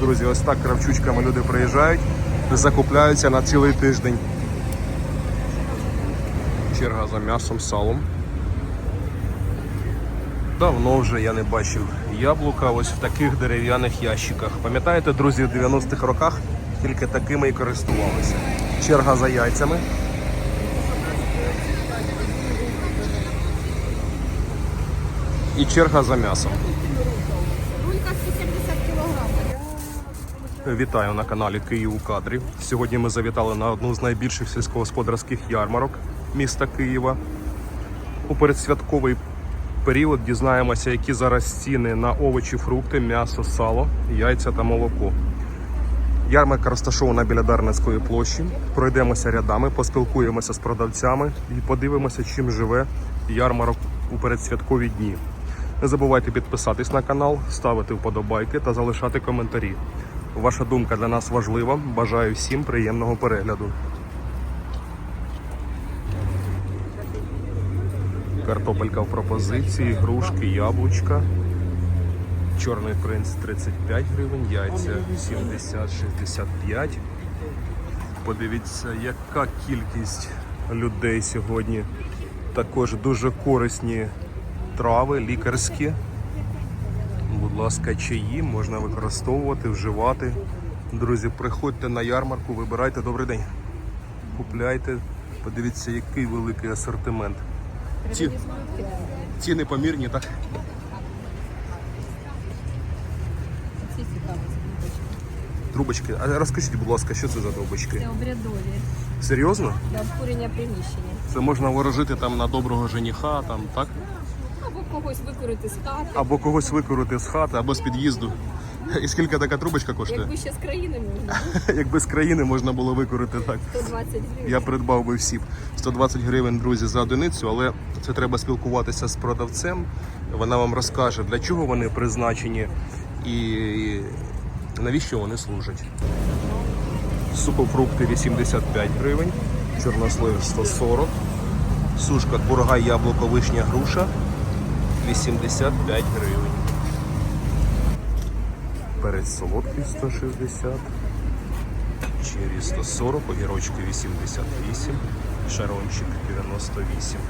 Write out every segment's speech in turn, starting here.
Друзі, ось так кравчучками люди приїжджають, закупляються на цілий тиждень. Черга за м'ясом, салом. Давно вже я не бачив яблука ось в таких дерев'яних ящиках. Пам'ятаєте, друзі, в 90-х роках тільки такими і користувалися. Черга за яйцями. І черга за м'ясом. Рулька 170 кілограмів. Вітаю на каналі Київ у кадрі. Сьогодні ми завітали на одну з найбільших сільськогосподарських ярмарок міста Києва. У передсвятковий період дізнаємося, які зараз ціни на овочі, фрукти, м'ясо, сало, яйця та молоко. Ярмарка розташована біля Дарницької площі. Пройдемося рядами, поспілкуємося з продавцями і подивимося, чим живе ярмарок у передсвяткові дні. Не забувайте підписатись на канал, ставити вподобайки та залишати коментарі. Ваша думка для нас важлива. Бажаю всім приємного перегляду. Картопелька в пропозиції, грушки, яблучка. Чорний принц 35 гривень, яйця 70-65. Подивіться, яка кількість людей сьогодні. Також дуже корисні трави, лікарські. Ласка, чаї можна використовувати, вживати. Друзі, приходьте на ярмарку, вибирайте добрий день. Купляйте, подивіться, який великий асортимент. Ці, ціни помірні, так? Трубочки. А розкажіть, будь ласка, що це за трубочки? Це обрядові Серйозно? для обкурення приміщення. Це можна ворожити там на доброго жениха, там, так? Когось викурити з хати. Або когось викорити з хати, або з під'їзду. І скільки така трубочка коштує? Якби ще з країни можна, Якби з країни можна було викорити так. 120 гривень. Я придбав би всі 120 гривень, друзі, за одиницю, але це треба спілкуватися з продавцем. Вона вам розкаже, для чого вони призначені і навіщо вони служать. Сухофрукти 85 гривень, чорнослив 140, сушка курга, яблуко, вишня, груша 85 гривень. Перець солодкий 160, Чері 140, огірочки 88, шарончик 98,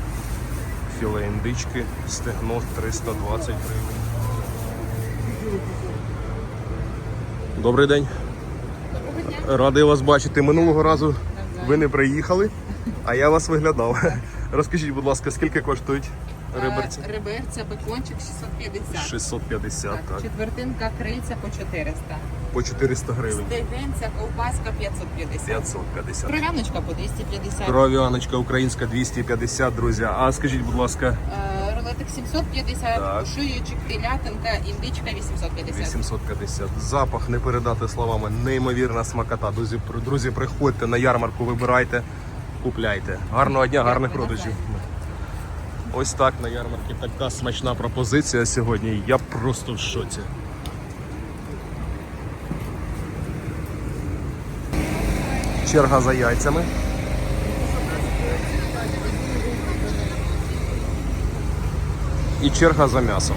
філе індички, стегно 320 гривень. Добрий день. Радий вас бачити. Минулого разу ви не приїхали, а я вас виглядав. Розкажіть, будь ласка, скільки коштують Е, Реберця, бекончик 650. 650, так. Четвертинка крильця по 400. По 400 гривень. Стегенця, ковбаска 550. 550. Кров'яночка по 250. Кров'яночка українська 250, друзі. А скажіть, будь ласка, Е, Рулетик 750, Так. шиючик, телятинка, індичка 850. 850. Запах не передати словами. Неймовірна смакота. Друзі, друзі, приходьте на ярмарку, вибирайте, купляйте. Гарного дня, гарних Дякую, продажів. Ось так на ярмарці така смачна пропозиція сьогодні. Я просто в шоці. Черга за яйцями. І черга за м'ясом.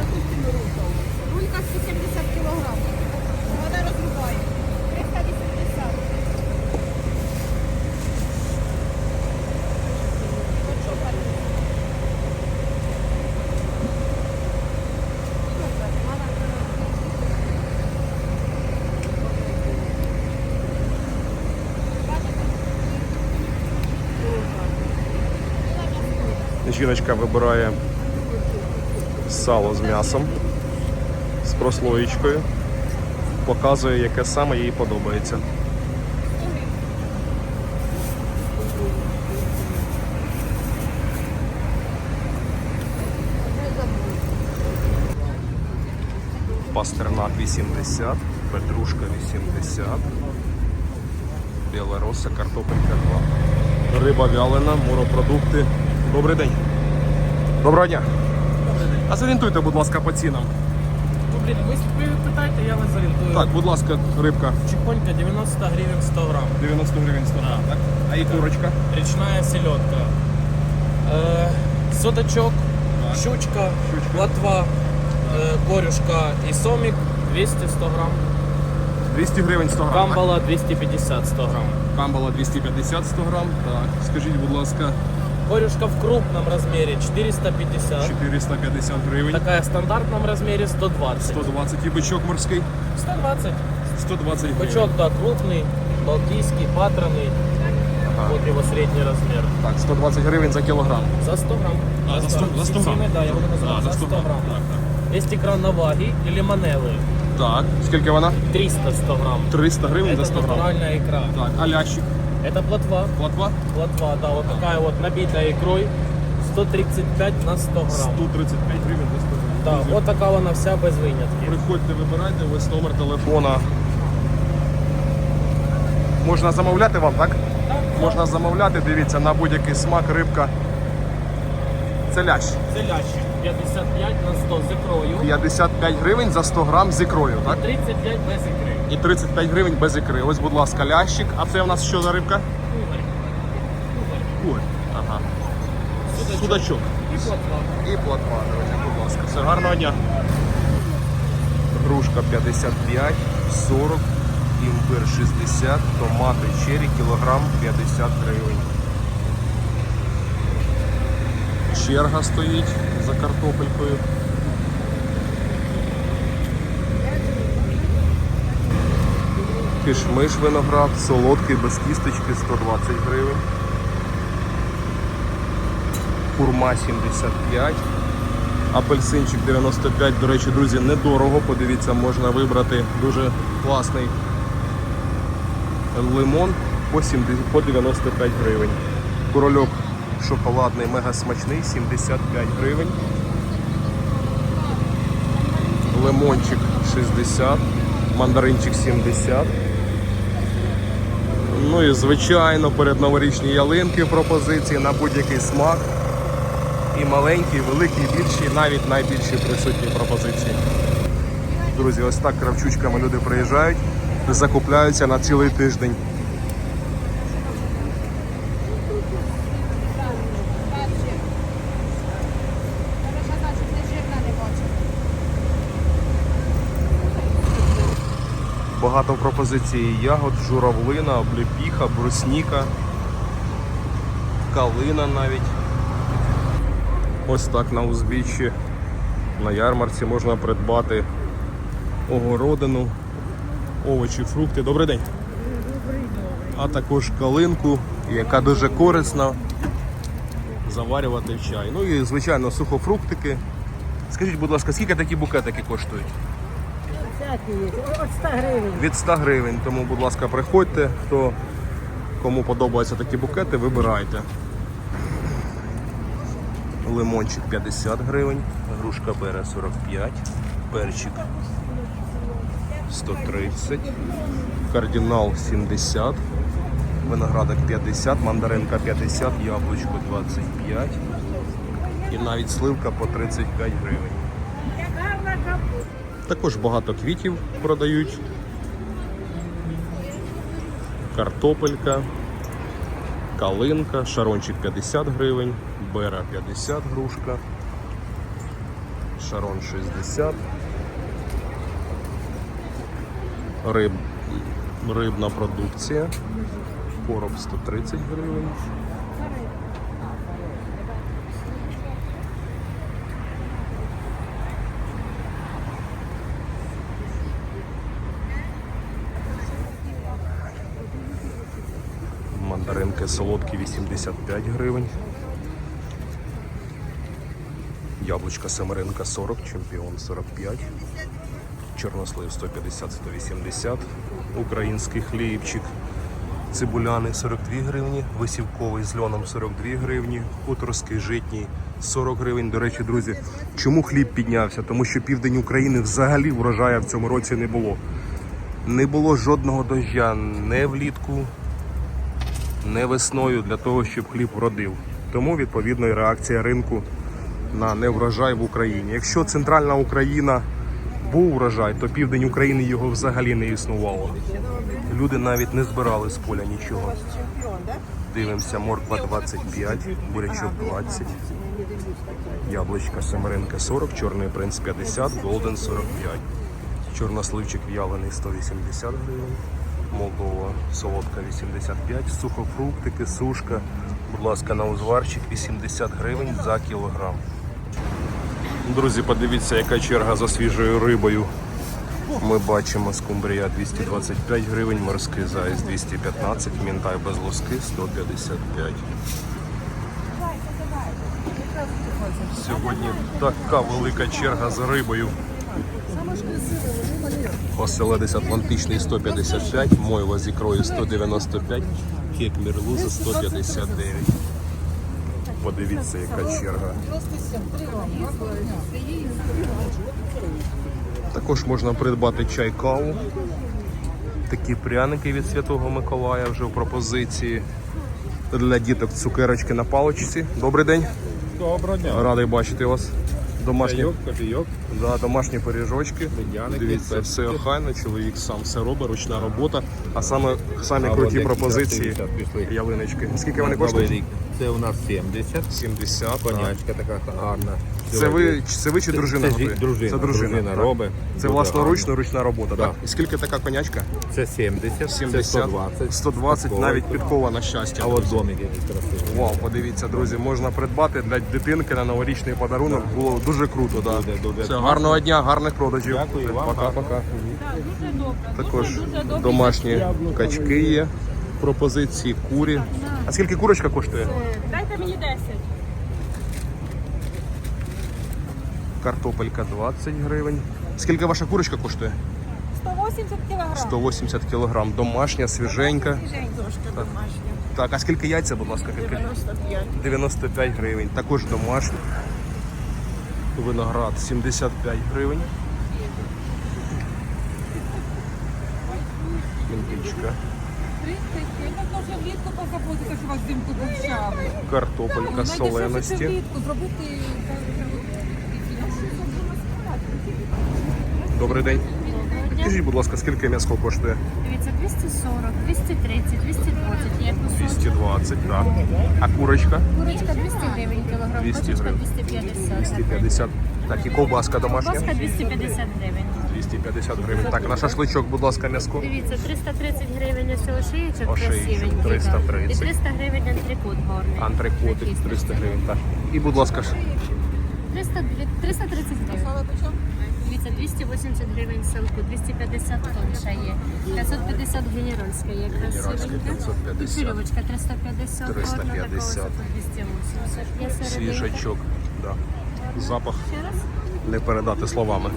Рулька 170 Жіночка вибирає сало з м'ясом, з прослоєчкою, показує, яке саме їй подобається. Пастернак 80, петрушка 80, білороса, картопелька 2. Риба вялена, моропродукти. Добрий день. Доброго дня. А зорієнтуйте, будь ласка, по цінам. Блін, ви ви питайте, я вас зорієнтую. Так, будь ласка, рибка Чеконька 90 гривень 100 грам. 90 гривень 100 Да. так? А і курочка? Річна селедка. Е, соточок, щучка, платва, е, корюшка і сомік 200 100 грам. 200 гривень 100 грам. так? Камбала 250 100 грамм. Камбала 250 100 грам. Так, скажіть, будь ласка, Корюшка в крупном размере 450. 450 гривень. Такая в стандартном размере 120. 120 і бичок морський. 120. 120 гривень. Бычок, да, крупный, балтийский, патронный. Ага. Вот его средний размер. Так, 120 гривень за кілограм. За 100 грамм. А, за 100 за 100 грамм. Сильный, да, я буду называть. А, за 100 грамм. Так, так. Есть икра наваги или манелы. Так, скільки вона? 300 100 грамм. 300 гривень за Это 100 грам. натуральная икра. Так, а лящик? Это плотва. Платва? Плотва, да, вот такая вот набитая икрой. 135 на 100 грамм. 135 гривень за 100 гривень. Да, Друзі, вот такая вона вся без винятки. Приходьте, вибирайте, ось номер телефона. Можна замовляти вам, так? Можна замовляти, дивіться, на будь-який смак, рибка. Це лящ. Це лящик 55 на 100 з ікрою. 55 гривень за 100 грам з ікрою, так? 35 без ікри. І 35 гривень без ікри. Ось, будь ласка, лящик. А це у нас що за рибка? Куль. Ага. Судачок. І плотва. І платва, друзі, будь ласка. Все гарного дня. Грушка 55, 40, імбир 60, томати черрі, кілограм 50 гривень. Черга стоїть за картопелькою. Кишмиш виноград, солодкий без кісточки 120 гривень. Курма 75. Апельсинчик 95. До речі, друзі, недорого. Подивіться, можна вибрати дуже класний лимон по, 70, по 95 гривень. Корольок шоколадний, мега смачний, 75 гривень. Лимончик 60, мандаринчик 70. Ну і звичайно, перед новорічні ялинки пропозиції на будь-який смак. І маленькі, великі, і більші, і навіть найбільші присутні пропозиції. Друзі, ось так кравчучками люди приїжджають, закупляються на цілий тиждень. Багато пропозицій ягод, журавлина, обліпіха, брусніка, калина навіть. Ось так на узбіччі на ярмарці можна придбати огородину, овочі, фрукти. Добрий день. А також калинку, яка дуже корисна заварювати в чай. Ну і, звичайно, сухофруктики. Скажіть, будь ласка, скільки такі букетики коштують? Всякі є. От 100 гривень. Від 100 гривень. Тому, будь ласка, приходьте. Хто кому подобаються такі букети, вибирайте. Лимончик 50 гривень, грушка бере 45, перчик 130, кардинал 70, виноградок 50, мандаринка 50, яблучко 25 і навіть сливка по 35 гривень. Також багато квітів продають. Картопелька, калинка, шарончик 50 гривень, бера 50 грушка, шарон 60. Риб, рибна продукція. Короб 130 гривень. Солодкі 85 гривень. Яблучка Семеренка 40, чемпіон 45. Чорнослив 150-180. Український хлібчик. Цибуляний 42 гривні, висівковий з льоном 42 гривні, хуторський житній 40 гривень. До речі, друзі, чому хліб піднявся? Тому що південь України взагалі врожаю в цьому році не було. Не було жодного дождя не влітку, не весною для того, щоб хліб вродив. Тому відповідно і реакція ринку на неврожай в Україні. Якщо центральна Україна був врожай, то південь України його взагалі не існувало. Люди навіть не збирали з поля нічого. Дивимося, морква 25, бурячок 20, яблучка Семеренка 40, чорний принц 50, голден 45. Чорносливчик в'ялений 180 гривень. Молдова солодка 85, сухофруктики, сушка. Будь ласка, на узварчик 80 гривень за кілограм. Друзі, подивіться, яка черга за свіжою рибою. Ми бачимо скумбрія 225 гривень, морський заяць 215, мінтай без луски 155. Сьогодні така велика черга за рибою. Оселедець Атлантичний 155, мойва з ікрою 195, кек мірлуза 159. Подивіться, яка черга. Також можна придбати чай каву. Такі пряники від Святого Миколая вже в пропозиції. Для діток цукерочки на паличці. Добрий день. Доброго дня. Радий бачити вас. Домашні, копійок, да, домашні пиріжочки. Медяники, Дивіться, все охайно, чоловік сам все робить, ручна робота. А саме самі круті пропозиції ялиночки. Скільки вони коштують? Це у нас 70. 70. Конячка така гарна. Це ви, це ви чи дружина Це, готує? дружина. Це дружина, так. робить. Це Дуже власноручно, гарно. ручна робота, Да. так? І скільки така конячка? Це 70, 70, це 120. 120 Такого. навіть підкова на щастя. А от домик який красивий. Вау, подивіться, друзі, можна придбати для дитинки на новорічний подарунок. Було дуже круто. Да. Буде, буде. Все, гарного дня, гарних продажів. Дякую вам. Пока-пока. Також домашні качки є. Пропозиції курі. А скільки курочка коштує? Дайте мені 10. Картопелька 20 гривень. Скільки ваша курочка коштує? 180 кілограм. 180 кілограм. Домашня, свіженька. Так, а скільки яйця, будь ласка, підкажіть? 95. 95 гривень. Також домашній. Виноград 75 гривень. Індичка. вже влітку позаботитися, що вас взимку вивчали. Картопелька соленості. влітку зробити... Добрий день. Підкажіть, будь ласка, скільки м'ясо коштує? Дивіться, 240, 230, 220, є кусочок. 220, так. А курочка? Курочка 200 гривень кілограм, 200 качечка гривень. 250. 250. Так, і ковбаска домашня? Ковбаска 250 гривень. 250 гривень. Так, на шашличок, будь ласка, м'яско. Дивіться, 330 гривень ось ошиєчок Ошиєчок красивенький. 330. І 300 гривень антрикот гарний. Антрикотик 300 гривень. Так. І, будь ласка, ж 300, 330 гривень. Дивіться, 280 гривень селку, 250 тонша є, 550 генеральська є красивенька. 550. Тут Фільовочка 350, 350. гарна така 280. Є серединка. свіжачок. Да. Запах не передати словами.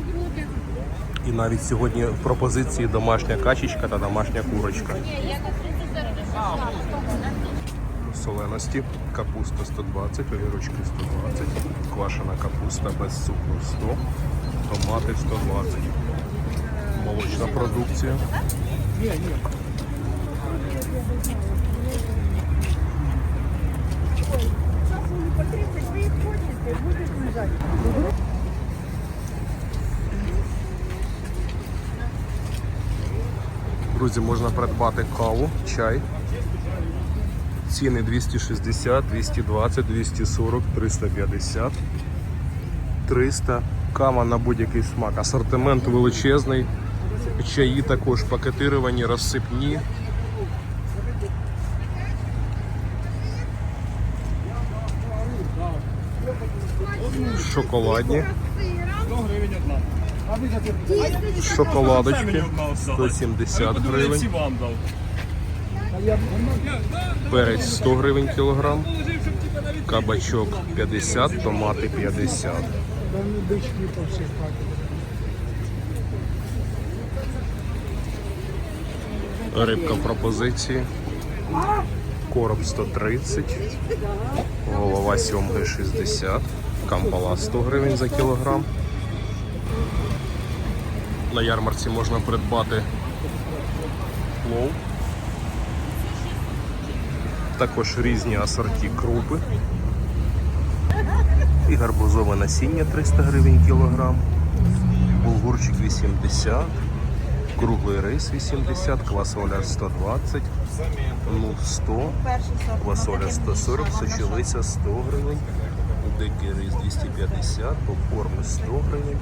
І навіть сьогодні в пропозиції домашня качечка та домашня курочка. Соленості, капуста 120, огірочки 120, квашена капуста без цукру 100, томати 120, молочна продукція. Друзі, можна придбати каву, чай. Ціни 260, 220, 240, 350, 300. Кава на будь-який смак. Асортимент величезний. Чаї також пакетировані, розсипні. Шоколадні. Шоколадочки 170 гривень. Перець 100 гривень кілограм. Кабачок 50, томати 50. Рибка в пропозиції. Короб 130, голова сьомги 60, камбала 100 гривень за кілограм. На ярмарці можна придбати плов. Також різні асорті крупи. І гарбузове насіння 300 гривень кілограм. Булгурчик 80, круглий рис 80, квасоля 120, лук 100, квасоля 140, сочевиця 100 гривень, дикий рис 250, попкорн 100 гривень,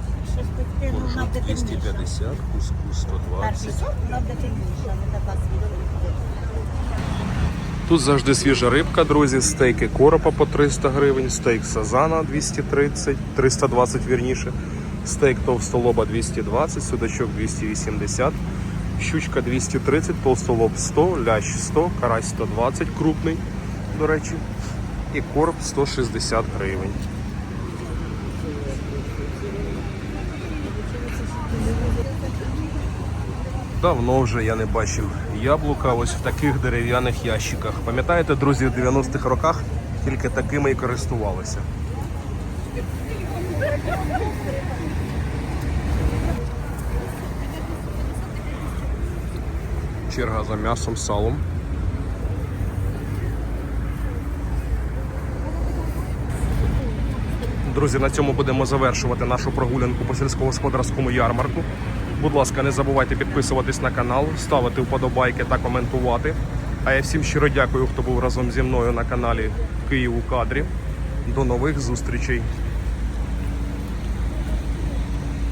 дитиніша. 250, кускус 120. Перший сорт на дитиніша, не така свіжа. Тут завжди свіжа рибка, друзі. Стейки коропа по 300 гривень, стейк сазана 230, 320 вірніше, стейк товстолоба 220, судачок 280, щучка 230, толстолоб 100, лящ 100, карась 120, крупний, до речі, і короб 160 гривень. Давно вже я не бачив яблука ось в таких дерев'яних ящиках. Пам'ятаєте, друзі, в 90-х роках тільки такими і користувалися. Черга за м'ясом, салом. Друзі, на цьому будемо завершувати нашу прогулянку по сільськогосподарському ярмарку. Будь ласка, не забувайте підписуватись на канал, ставити вподобайки та коментувати. А я всім щиро дякую, хто був разом зі мною на каналі Київ у кадрі. До нових зустрічей!